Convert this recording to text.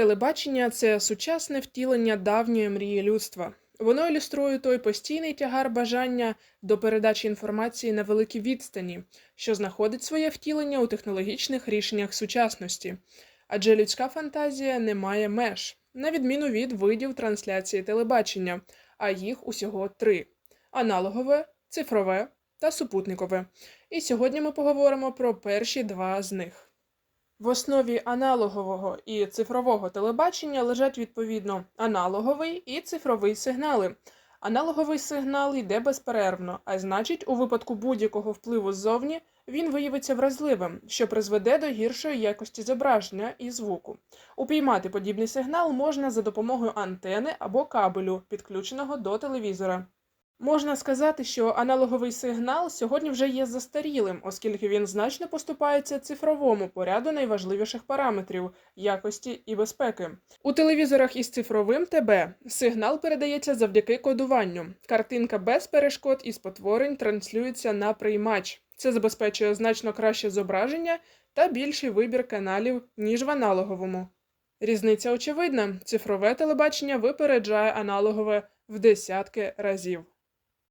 Телебачення це сучасне втілення давньої мрії людства. Воно ілюструє той постійний тягар бажання до передачі інформації на великій відстані, що знаходить своє втілення у технологічних рішеннях сучасності. Адже людська фантазія не має меж, на відміну від видів трансляції телебачення, а їх усього три: аналогове, цифрове та супутникове. І сьогодні ми поговоримо про перші два з них. В основі аналогового і цифрового телебачення лежать відповідно аналоговий і цифровий сигнали. Аналоговий сигнал йде безперервно, а значить, у випадку будь-якого впливу ззовні він виявиться вразливим, що призведе до гіршої якості зображення і звуку. Упіймати подібний сигнал можна за допомогою антени або кабелю, підключеного до телевізора. Можна сказати, що аналоговий сигнал сьогодні вже є застарілим, оскільки він значно поступається цифровому по ряду найважливіших параметрів якості і безпеки. У телевізорах із цифровим ТБ сигнал передається завдяки кодуванню. Картинка без перешкод і спотворень транслюється на приймач. Це забезпечує значно краще зображення та більший вибір каналів, ніж в аналоговому. Різниця очевидна: цифрове телебачення випереджає аналогове в десятки разів.